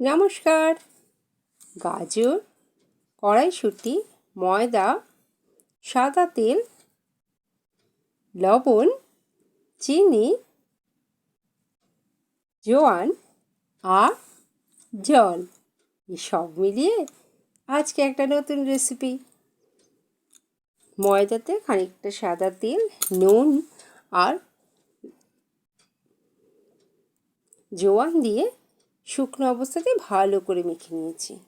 নমস্কার। গাজর, কড়াইশুঁটি, ময়দা, সাদা তেল, লবণ, চিনি, জোয়ান আর জল। সব মিলিয়ে আজকে একটা নতুন রেসিপি ময়দাতে খানিকটা সাদা তেল, নুন আর জোয়ান দিয়ে শুকনো অবস্থাতে ভালো করে মেখে নিয়েছি।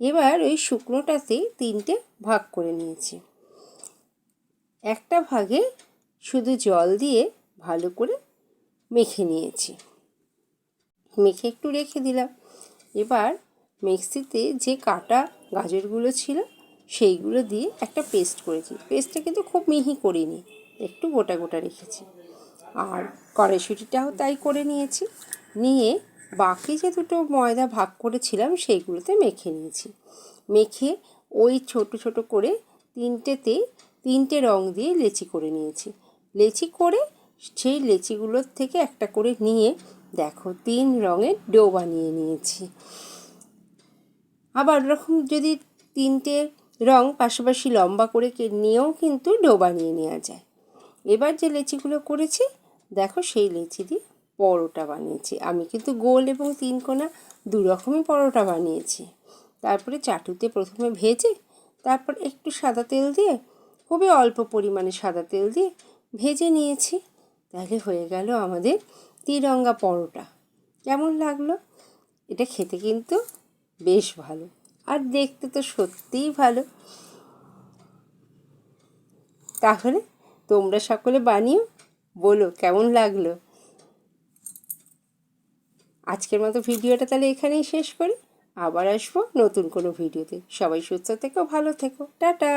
এবার ওই শুকনোটাতে তিনটে ভাগ করে নিয়েছি। একটা ভাগে শুধু জল দিয়ে ভালো করে মেখে নিয়েছি। মেখে একটু রেখে দিলাম। এবার মিক্সিতে যে কাটা গাজরগুলো ছিল, সেইগুলো দিয়ে একটা পেস্ট করেছি। পেস্টটা কিন্তু খুব মিহি করিনি, একটু গোটা গোটা রেখেছি। আর কড়াইশুঁটিটাও তাই করে নিয়েছি। নিয়ে বাকি যে দুটো ময়দা ভাগ করেছিলাম সেইগুলোতে মেখে নিয়েছি। মেখে ওই ছোট ছোট করে তিনটেতে তিনটে রং দিয়ে লেচি করে নিয়েছি। লেচি করে সেই লেচিগুলোর থেকে একটা করে নিয়ে দেখো তিন রঙের ডো বানিয়ে নিয়েছি। আবার ওরকম যদি তিনটে রং পাশাপাশি লম্বা করে নিয়েও কিন্তু ডো বানিয়ে নেওয়া যায়। এবার যে লেচিগুলো করেছি, দেখো সেই লেচি দিয়ে পরোটা বানিয়েছি। আমি কিন্তু গোল এবং তিন কোনা দু রকমই পরোটা বানিয়েছি। তারপরে চাটুতে প্রথমে ভেজে, তারপর একটু সাদা তেল দিয়ে, খুবই অল্প পরিমাণে সাদা তেল দিয়ে ভেজে নিয়েছি। তাহলে হয়ে গেল আমাদের তিরঙ্গা পরোটা। কেমন লাগল? এটা খেতে কিন্তু বেশ ভালো। আর দেখতে তো সত্যিই ভালো। তাহলে তোমরা সকলে বানিও। বলো, কেমন লাগল? আজকের মতো ভিডিওটা তাহলে এখানেই শেষ করি। আবার আসব নতুন কোনো ভিডিওতে। সবাই সুস্থ থেকো, ভালো থেকো। টাটা!